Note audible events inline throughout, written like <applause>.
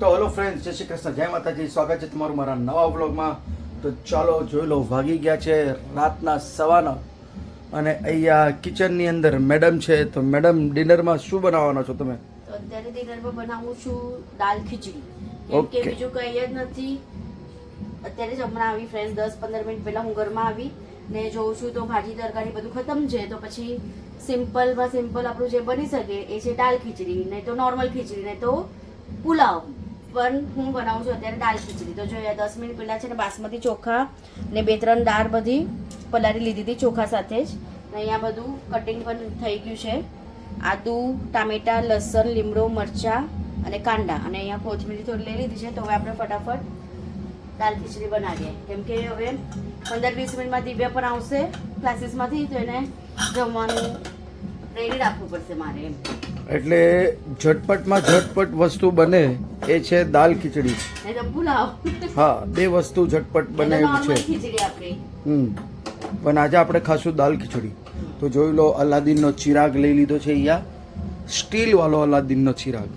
તો hello friends જય શ્રી કૃષ્ણ જય માતાજી સ્વાગત છે તમારું મારા નવા વ્લોગમાં. તો ચાલો જોઈ લો વાગી ગયા છે રાતના સવા નવ અને અહીંયા કિચનની અંદર મેડમ છે તો મેડમ ડિનરમાં શું બનાવવાનો છો તમે? અત્યારે ડિનરમાં બનાવું છું દાલ ખીચડી. ઓકે બીજું કંઈ જ નથી. અત્યારે જ હમણાં આવી ફ્રેન્ડ દસ પંદર મિનિટ પહેલા હું ઘરમાં આવી ને જોઉં છું તો ભાજી તરકારી બધું ખતમ છે તો પછી સિમ્પલમાં સિમ્પલ આપણું જે બની શકે એ છે દાલ ખીચડી નહીં તો નોર્મલ ખીચડી નહીં તો પુલાવ. પણ હું બનાવું છું અત્યારે દાળ ખીચડી. તો જો અહીંયા દસ મિનિટ પહેલાં છે ને બાસમતી ચોખા ને બે ત્રણ દાળ બધી પલાળી લીધી હતી ચોખા સાથે જ. ને અહીંયા બધું કટિંગ પણ થઈ ગયું છે. આદુ, ટામેટાં, લસણ, લીમડો, મરચાં અને કાંદા. અને અહીંયા કોથમીરી થોડી લઈ લીધી છે, તો હવે આપણે ફટાફટ દાળ ખીચડી બનાવીએ. કેમ કે હવે પંદર વીસ મિનિટમાં દિવ્યા પણ આવશે ક્લાસીસમાંથી, તો એને જમવાનું રેડી રાખવું પડશે મારે એમ. એટલે ઝટપટમાં ઝટપટ વસ્તુ બને એ છે દાલ ખીચડી. હા બે વસ્તુ ઝટપટ બનાવ્યું છે. હમ. પણ આજે આપણે ખાશું દાલ ખીચડી. તો જોઈ લો અલાદીનનો ચિરાગ લઈ લીધો છે અહીંયા. સ્ટીલ વાળો અલાદીનનો ચિરાગ.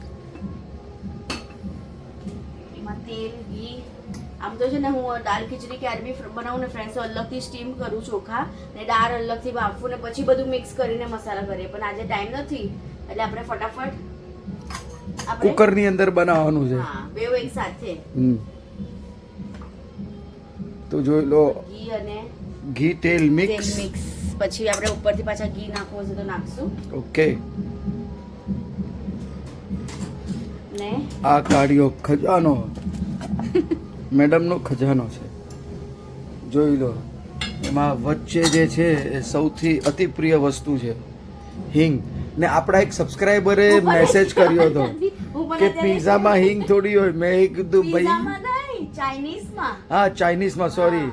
આમ તો છે ને હું દાલ ખીચડી કે અરબી બનાવું ને ફ્રેન્ડ્સ અલગથી સ્ટીમ કરું ચોખા ને દાળ અલગથી બાફું ને પછી બધું મિક્સ કરીને મસાલા કરીએ. પણ આજે ટાઈમ નથી. એટલે આપણે ફટાફટ આપણે કુકરની અંદર બનાવવાનું છે. બેવ એક સાથે. તો જોઈ લો. ઘી અને ઘી તેલ તેલ મિક્સ મિક્સ પછી આપણે ઉપરથી પાછા ઘી નાખવું છે તો નાખશું. ઓકે. ને? આ કાઢ્યો ખજાનો. મેડમનો ખજાનો છે. જોઈ લો. એમાં વચ્ચે જે છે એ સૌથી અતિ પ્રિય વસ્તુ છે. હિંગ. ને આપણા એક સબસ્ક્રાઈબરે મેસેજ કર્યો હતો <laughs> કે પિઝામાં હિંગ થોડી હોય. મેં કીધું ભાઈ. ચાઇનીઝમાં હા ચાઇનીઝમાં સોરી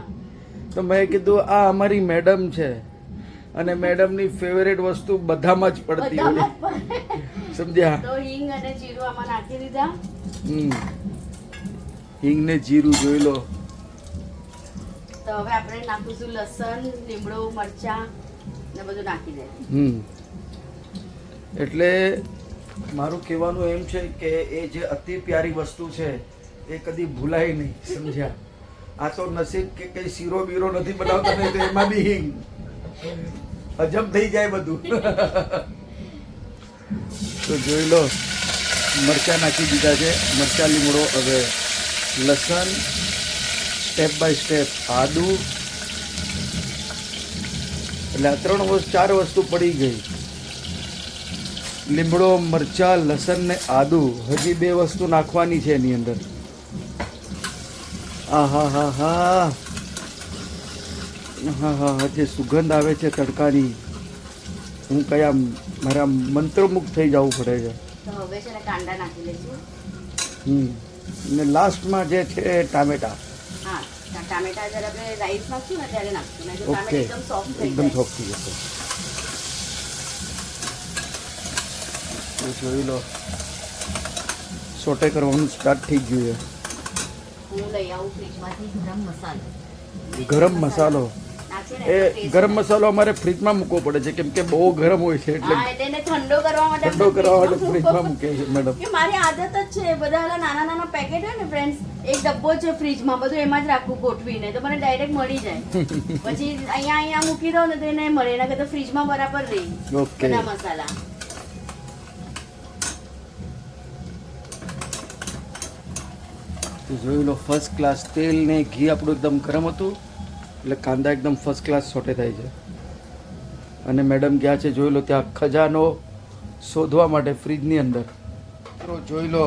તો મેં કીધું આ અમારી મેડમ છે. અને મેડમની ફેવરેટ વસ્તુ બધામાં જ પડતી હોય. સમજ્યા? તો હિંગ અને જીરું આમાં નાખી દીધા. હમ. હિંગ ને જીરું જોઈ લો. તો હવે આપણે નાખીશું લસણ લીમડો મરચા ને બધું નાખી દે. હમ. એટલે મારું કહેવાનું એમ છે કે એ જે અતિ પ્યારી વસ્તુ છે, એ કદી ભૂલાય નહીં, સમજ્યા? આ તો નસીબ કે કઈ શીરો બીરો નથી બનાવતા નહીં તો એમાં બી હિંગ. અજબ થઈ જાય બધું. તો જોઈ લો, મરચા નાખી દીધા છે. મરચા લીમડો, હવે લસણ સ્ટેપ બાય સ્ટેપ આદુ. એટલે આ ત્રણ વસ્તુ, ચાર વસ્તુ પડી ગઈ. લીમડો મરચા લસણ ને આદુ. હજી બે વસ્તુ નાખવાની છે એની અંદર. આ હા હા હા હા હા હા જે સુગંધ આવે છે તડકાની. હું કયા મારા મંત્રમુગ્ધ થઈ જવું પડે છે. ને લાસ્ટમાં જે છે ટામેટા. ટામેટા જ્યારે આપણે રાઈસ નાખશું ને ત્યારે નાખશું. એકદમ સોફ્ટ થઈ જશે તો જોઈ લો. સોટે કરવાનું સ્ટાર્ટ થઈ ગયું છે. ગરમ મસાલો. એ ગરમ મસાલો અમારે ફ્રીજમાં મૂકવો પડે છે કેમ કે બહુ ગરમ હોય છે એટલે ઠંડો કરવા માટે ઠંડો કરવા માટે ફ્રીજમાં મૂકે છે મેડમ કે મારી આદત જ છે બધા નાના નાના પેકેટ હોય ને ફ્રેન્ડ્સ એક ડબ્બો છે ફ્રીજમાં બધું એમાં જ રાખવું ગોઠવીને તો મને ડાયરેક્ટ મળી જાય. <laughs> પછી અહીંયા અહીંયા મૂકી દઉં ને તો એને મળે એના કરતા ફ્રીજમાં બરાબર રહી. ઓકે મસાલા. તો જોઈ લો ફર્સ્ટ ક્લાસ તેલ ને ઘી આપણું એકદમ ગરમ હતું એટલે કાંદા એકદમ ફર્સ્ટ ક્લાસ સોટે થાય છે. અને મેડમ ગયા છે જોઈ લો ત્યાં ખજાનો શોધવા માટે ફ્રીજની અંદર. મિત્રો જોઈ લો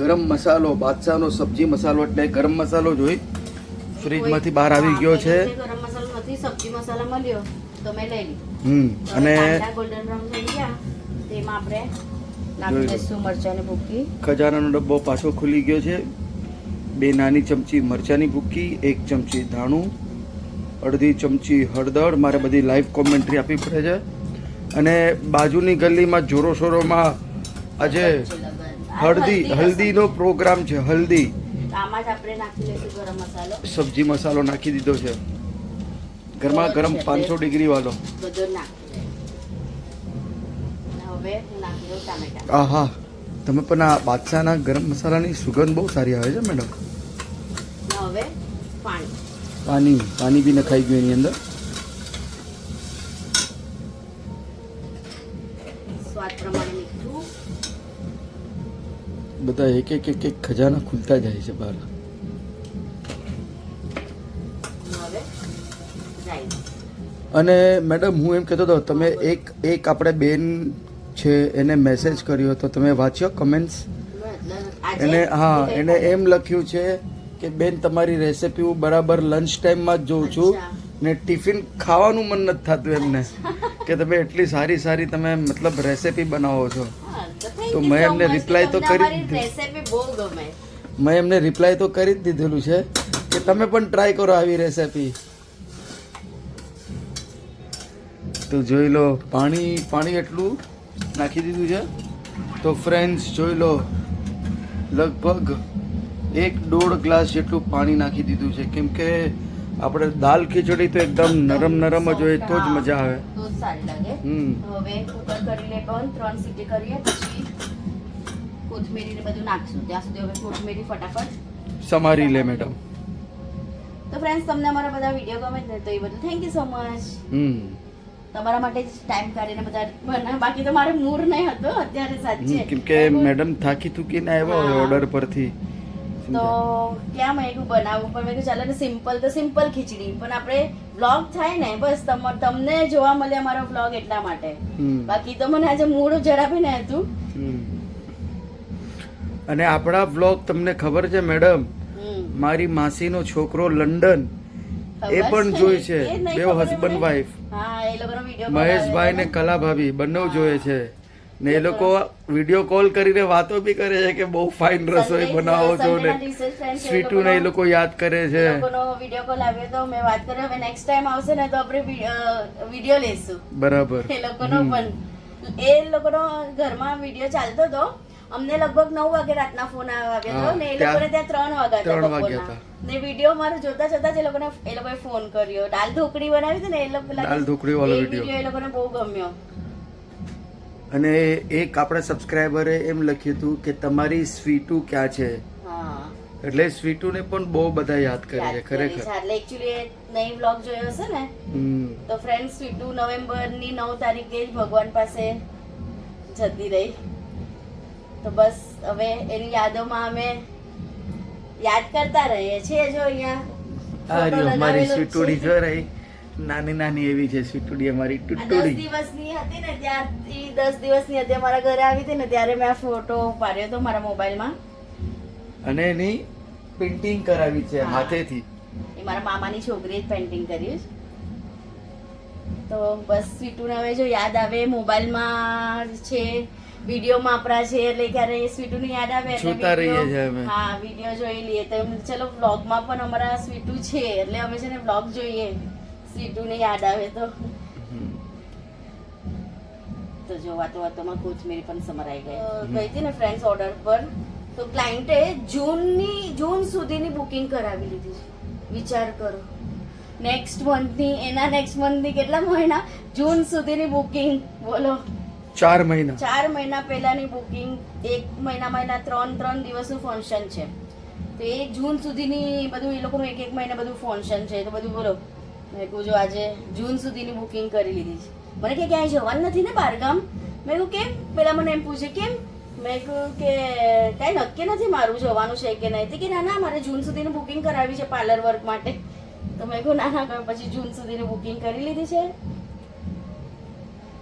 ગરમ મસાલો બાદશાહનો સબ્જી મસાલો એટલે ગરમ મસાલો જોઈ ફ્રીજમાંથી બહાર આવી ગયો છે. ગરમ મસાલો નથી સબ્જી મસાલા મળ્યો તો મેં લઈ લીધો. હમ અને ગોલ્ડન બ્રાઉન થઈ ગયા તેમાં આપણે મરચાંની ભૂકી? ખજાનાનો ડબ્બો પાછો ખુલી ગયો છે. બે નાની ચમચી મરચાની ભૂકી એક ચમચી ધાણું અડધી ચમચી હળદર. મારે બધી લાઈવ કોમેન્ટ્રી આપવી પડે છે. અને બાજુની ગલીમાં જોરો શોરોમાં આજે હળદી હલ્દીનો પ્રોગ્રામ છે હલ્દી સબ્જી મસાલો નાખી દીધો છે. ગરમા ગરમ પાંચસો ડિગ્રી વાળો. હું આહા તમે પણ આ બાદશાહના ગરમ મસાલાની સુગંધ બહુ સારી આવે છે મેડમ. હવે પાણી. પાણી પાણી બી નખાઈ ગયું એની અંદર. બધા એક એક એક એક ખજાના ખુલતા જાય છે બહાર. અને મેડમ હું એમ કહેતો હતો તમે એક એક આપણે બેન છે એને મેસેજ કર્યો હતો. તમે વાંચ્યો કમેન્ટ્સ એને હા એને એમ લખ્યું છે કે બેન તમારી રેસિપી હું બરાબર લંચ ટાઈમમાં જ જોઉં છું ને ટિફિન ખાવાનું મન નથી થતું એમને. કે તમે એટલી સારી સારી તમે મતલબ રેસિપી બનાવો છો. તો મેં એમને રિપ્લાય તો કરી મેં એમને રિપ્લાય તો કરી જ દીધેલું છે કે તમે પણ ટ્રાય કરો આવી રેસિપી તો જોઈ લો પાણી પાણી એટલું નાખી દીધું છે. તો ફ્રેન્ડ્સ જોઈ લો. લગભગ એક દોઢ ગ્લાસ જેટલું પાણી નાખી દીધું છે. કેમ કે આપણે દાલ ખીચડી તો એકદમ નરમ નરમ જ હોય તો જ મજા આવે. હમ. હવે કુકર કરી લે બંધ ત્રણ સીટી કરીએ પછી કોથમીરી ને બધું નાખશું. ત્યાં સુધી હવે કોથમીરી ફટાફટ સમારી લે મેડમ તો ફ્રેન્ડ્સ તમને અમારા બધા વીડિયો ગમે તો એ બધું. Thank you so much hmm. તમારા માટે જ ટાઈમ કાઢીને બધા બના. બાકી તો મારે મૂડ નહીં હતો અત્યારે સાચે. કેમ કે મેડમ થાકી થૂકીને આવ્યા હોય ઓર્ડર પરથી? તો ક્યાં મેં કીધું બનાવવું? પણ મેં કીધું ચાલો સિમ્પલ તો સિમ્પલ ખીચડી. પણ આપણે વ્લોગ થાય ને બસ તમને જોવા મળે અમારો વ્લોગ એટલા માટે. બાકી તો મને આજે મૂડ જરાબી ને હતું. અને આપણા વ્લોગ તમને ખબર છે મેડમ. મારી માસીનો છોકરો લંડન. એ પણ જોઈ છે. બે હસબન્ડ વાઈફ હા. મહેશભાઈ ને કલા ભાભી બંને જોયે છે. ને એ લોકો વીડિયો કોલ કરીને વાતો બી કરે છે કે બહુ ફાઇન રસોઈ બનાવો છો ને. સ્વીટુ ને એ લોકો યાદ કરે છે. વીડિયો કોલ આવ્યો તો મેં વાત કરી હવે નેક્સ્ટ ટાઈમ આવશે ને તો આપણે વીડિયો લેશું બરાબર. એ લોકોનો પણ એ લોકોનો ઘરમાં વીડિયો ચાલતો હતો. અમને લગભગ નવ વાગે રાતના ફોન આવ્યો હતો ને એ લોકોને ત્યાં ત્રણ વાગ્યા ત્રણ વાગ્યા હતા. ને વીડિયો મારો જોતા જોતા જ લોકોને એ લોકોએ ફોન કર્યો. દાલ ઢોકળી બનાવી હતી ને એ લોકો દાલ ઢોકળી વાળો video. એ લોકોને બહુ ગમ્યો. અને એક આપણા સબસ્ક્રાઈબરે એમ લખ્યું હતું કે તમારી સ્વીટુ ક્યાં છે? એટલે એટલે સ્વીટુને પણ બહુ બધા યાદ કરે છે ખરેખર. એટલે એક્ચ્યુઅલી નઈ બ્લોગ જોયો હશે ને તો ફ્રેન્ડ સ્વીટુ નવેમ્બરની નવ તારીખે જ ભગવાન પાસે જતી રહી. તો બસ હવે એની યાદોમાં અમે યાદ કરતા રહીએ છીએ જો અહીંયા મારી સ્વીટુડી જો રહી. નાની નાની એવી છે સ્વીટુડી અમારી ટુટુડી. દિવસની હતી ને ત્યારથી દસ દિવસની હતી અમારા ઘરે આવી હતી ને ત્યારે મેં આ ફોટો પાડ્યો હતો મારા મોબાઈલમાં. અને એની પેઇન્ટિંગ કરાવી છે. હાથેથી. એ મારા મામાની છોકરીએ જ પેન્ટિંગ કર્યું છે. તો બસ સ્વીટુને હવે જો યાદ આવે મોબાઈલમાં છે. વિડીયોમાં આપણા છે એટલે ક્યારે સ્વીટુને યાદ આવે એટલે જોતા રહીએ છીએ અમે. હા વીડિયો જોઈ લઈએ. તો ચલો વ્લોગમાં પણ અમારા સ્વીટુ છે એટલે અમે છે ને વ્લોગ જોઈએ. સ્વીટુને યાદ આવે તો. તો જો વાતો વાતોમાં કોથમીરી પણ સમરાઈ ગઈ. ગઈ હતી ને ફ્રેન્ડ્સ ઓર્ડર પર. તો ક્લાયન્ટે જૂનની જૂન સુધીની બુકિંગ કરાવી લીધી છે. વિચાર કરો. નેક્સ્ટ મંથની એના નેક્સ્ટ મંથની કેટલા મહિના? જૂન સુધીની બુકિંગ બોલો. ચાર મહિના. ચાર મહિના પહેલાની બુકિંગ, એક મહિનામાં એના ત્રણ ત્રણ દિવસનું ફંક્શન છે. તો એ જૂન સુધીની બધું, એ લોકોનું એક એક મહિને બધું ફંક્શન છે. તો બધું બોલો. મેં કહું જો આજે જૂન સુધીની બુકિંગ કરી લીધી છે. મને કે ક્યાંય જવાનું નથી ને બહારગામ મેં કહું કેમ? પેલા મને એમ પૂછે, કેમ? મેં કહ્યું કે, કાંઈ નક્કી નથી મારું જવાનું છે કે નહીં? કે, ના ના, મારે જૂન સુધીનું બુકિંગ કરાવી છે પાર્લર વર્ક માટે. તો મેં કહું ના ના પછી જૂન સુધીની બુકિંગ કરી લીધી છે.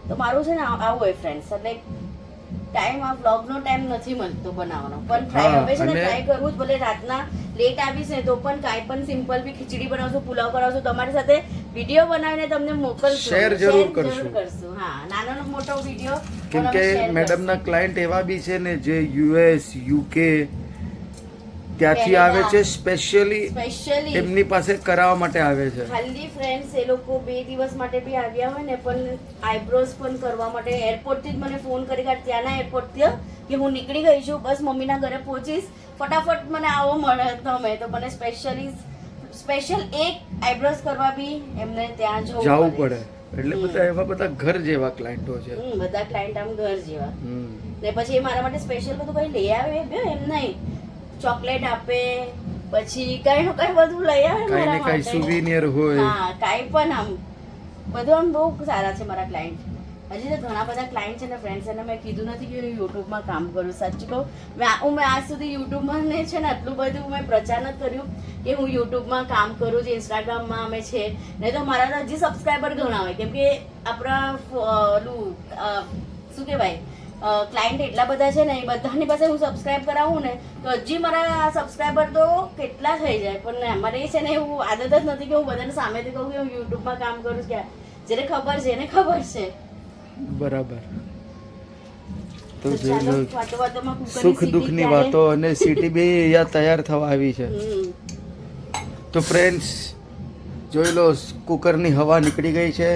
તો મારું છે ને આવું હોય ફ્રેન્ડ્સ એટલે ટાઈમ આ વ્લોગનો ટાઈમ નથી મળતો બનાવવાનો. પણ ટ્રાય હવે છે ને ટ્રાય કરવું જ ભલે રાતના લેટ આવીશ ને તો પણ કાંઈ પણ સિમ્પલ બી ખીચડી બનાવશું પુલાવ કરાવશું તમારી સાથે વીડિયો બનાવીને તમને મોકલશું. શેર જરૂર કરશું. કરશું. હા નાનો મોટો વીડિયો કેમ કે મેડમના ક્લાયન્ટ એવા બી છે ને જે યુએસ યુકે ત્યાંથી આવે છે સ્પેશિયલી સ્પેશિયલી એમની પાસે કરાવવા માટે આવે છે. ખાલી ફ્રેન્ડ્સ એ લોકો બે દિવસ માટે બી આવ્યા હોય ને પણ આઈબ્રોઝ પણ કરવા માટે એરપોર્ટથી જ મને ફોન કરી કાઢ ત્યાંના એરપોર્ટથી કે હું નીકળી ગઈ છું બસ મમ્મીના ઘરે પહોંચીશ. ફટાફટ મને આવો મળે તમે તો મને સ્પેશિયલી સ્પેશિયલ એક આઈબ્રોઝ કરવા બી એમને ત્યાં જવું જવું પડે. એટલે બધા એવા બધા ઘર જેવા ક્લાયન્ટો છે. બધા ક્લાયન્ટ આમ ઘર જેવા. ને પછી એ મારા માટે સ્પેશિયલ બધું કઈ લઈ આવે એમ નહીં. ચોકલેટ આપે પછી કઈ નું કઈ બધું લઈ આવે કઈ ને કઈ સુવિનિયર હોય. હા કઈ પણ આમ. બધું આમ બહુ સારા છે મારા ક્લાયન્ટ હજી તો ઘણા બધા ક્લાયન્ટ છે ને ફ્રેન્ડ્સ એને મેં કીધું નથી કે હું યુટ્યુબમાં કામ કરું. સાચું કહું મેં હું મેં આજ સુધી યુટ્યુબમાં ને છે ને આટલું બધું મેં પ્રચાર નથી કર્યું કે હું યુટ્યુબમાં કામ કરું છું ઇન્સ્ટાગ્રામમાં અમે છે. નહીં તો મારા તો હજી સબસ્ક્રાઈબર ઘણા હોય. કેમ કે આપણા શું કહેવાય? ક્લાયન્ટ એટલા બધા છે ને એ બધાની પાસે હું સબસ્ક્રાઇબ કરાવું ને તો હજી મારા સબસ્ક્રાઈબર તો કેટલા થઈ જાય? પણ મારે છે ને એવું આદત જ નથી કે હું બધાને સામેથી કહું કે હું યુટ્યુબમાં કામ કરું છું જેને ખબર છે એને ખબર છે. બરાબર. તો સુખ દુઃખની વાતો અને સિટી બી અહીંયા તૈયાર થવા આવી છે. તો ફ્રેન્ડ્સ જોઈ લો કુકરની હવા નીકળી ગઈ છે.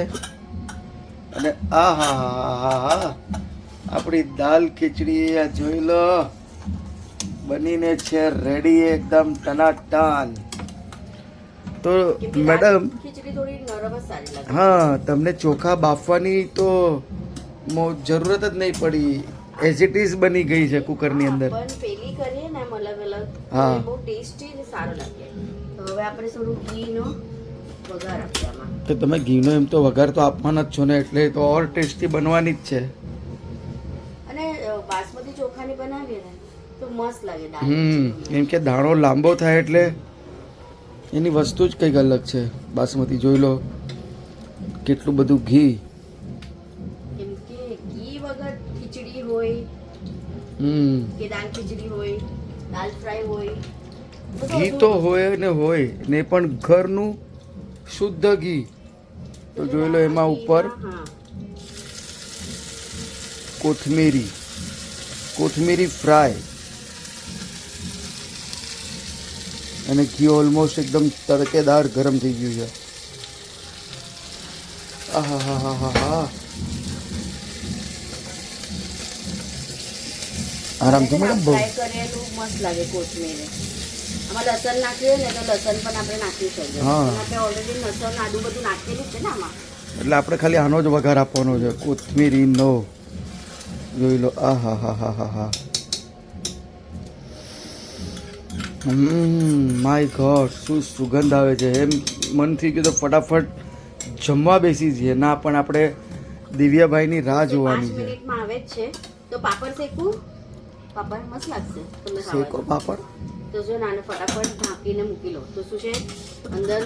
અને આ હા હા હા હા. આપણી દાલ ખીચડી આ જોઈ લો. બનીને છે રેડી એકદમ ટનાટાન. તો મેડમ હા તમને ચોખા બાફવાની તો જરૂરત જ નહીં પડી. એઝ ઇટ ઇઝ બની ગઈ છે કુકરની અંદર. પેલી કરીએ ને આમ અલગ અલગ હા. તો બહુ ટેસ્ટી ને સારું લાગે. તો હવે આપણે થોડું ઘીનો વઘાર આપીએ તો તમે ઘીનો એમ તો વઘાર તો આપવાના જ છો ને એટલે તો ઓર ટેસ્ટી બનવાની જ છે. ચોખાની બનાવીએ ને તો મસ્ત લાગે હમ એમ કે દાણો લાંબો થાય એટલે એની વસ્તુ જ કંઈક અલગ છે. બાસમતી જોઈ લો કેટલું બધું ઘી. કેમ કે ઘી વગર ખીચડી હોય હમ. કે દાળ ખીચડી હોય દાલ ફ્રાય હોય ઘી તો હોય ને હોય ને પણ ઘરનું શુદ્ધ ઘી. તો જોઈ લો એમાં ઉપર કોથમીરી. કોથમીરી ફ્રાય. અને ઘી ઓલમોસ્ટ એકદમ તડકેદાર ગરમ થઈ ગયું છે. આહા હા હા હા હા આરામથી મેડમ બહુ. કરેલું મસ્ત લાગે કોથમીર. આમાં લસણ નાખ્યું ને તો લસણ પણ આપણે નાખી શકીએ. હા. આપણે ઓલરેડી લસણ આદુ બધું નાખેલું છે ને આમાં. એટલે આપણે ખાલી આનો જ વઘાર આપવાનો છે. કોથમીરીનો. જોઈ લો આ હા હા હા હા હા માય ગોડ શું સુગંધ આવે છે? એમ મન થઈ ગયું તો ફટાફટ જમવા બેસી જઈએ. ના પણ આપણે દિવ્યાભાઈની રાહ જોવાની છે. આવે છે. તો પાપડ શેકવું? પાપડ મસ્ત લાગશે તમને શેકો પાપડ? તો જો નાને ફટાફટ ઢાંકીને મૂકી લો. તો શું છે? અંદર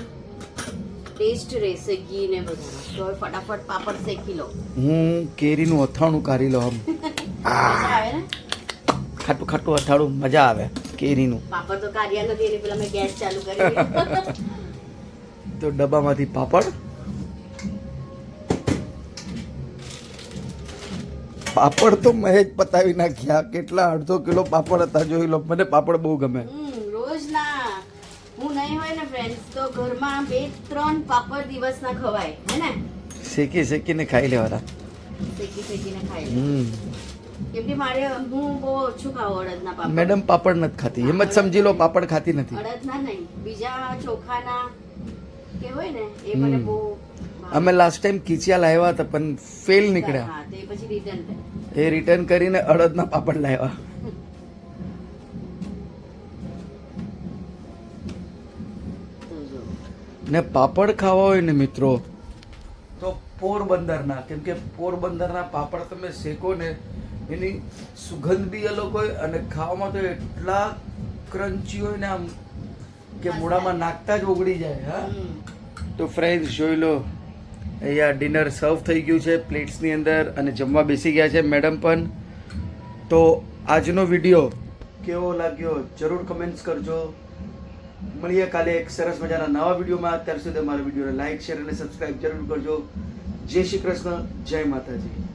ટેસ્ટ રહેશે ઘી ને બધું તો ફટાફટ પાપડ શેકી લો હું કેરીનું અથાણું કાઢી લો આમ. <laughs> ખાટું ખાટું અથાણું મજા આવે કેરીનું. પાપડ તો કાઢ્યા નથી એટલે પેલા મેં ગેસ ચાલુ કરી <laughs> તો ડબ્બામાંથી પાપડ. પાપડ તો મહેજ પતાવી નાખ્યા. કેટલા અડધો કિલો પાપડ હતા જોઈ લો. મને પાપડ બહુ ગમે. ફ્રેન્ડ્સ તો ઘરમાં બે ત્રણ પાપડ દિવસના ખવાય હે ને? શેકી શેકીને ખાઈ લેવાના. શેકી શેકીને ખાઈ લે. હમ. કેમ કે મારે હું બહુ ઓછું ખાવું અડદના પાપડ. મેડમ પાપડ નથી ખાતી. એમ જ સમજી લો પાપડ ખાતી નથી. અડદના નહીં. બીજા ચોખાના કે હોય ને એ મને બહુ અમે લાસ્ટ ટાઈમ કિચિયા લાવ્યા હતા પણ ફેલ નીકળ્યા. હા પછી રિટર્ન એ રિટર્ન કરીને અડદના પાપડ લાવ્યા. ને પાપડ ખાવા હોય ને મિત્રો તો પોરબંદરના કેમ કે પોરબંદરના પાપડ તમે શેકો ને એની સુગંધ બી અલગ હોય અને ખાવામાં તો એટલા ક્રન્ચી હોય ને આમ કે મોઢામાં નાખતા જ ઓગળી જાય હા. તો ફ્રેન્ડ્સ જોઈ લો અહીંયા ડિનર સર્વ થઈ ગયું છે પ્લેટ્સની અંદર અને જમવા બેસી ગયા છે મેડમ પણ. તો આજનો વીડિયો કેવો લાગ્યો? જરૂર કમેન્ટ્સ કરજો. મળીએ કાલે એક સરસ મજાના નવા વિડીયોમાં. અત્યાર સુધી અમારા વિડીયોને લાઈક શેર અને સબસ્ક્રાઇબ જરૂર કરજો. જય શ્રી કૃષ્ણ, જય માતાજી.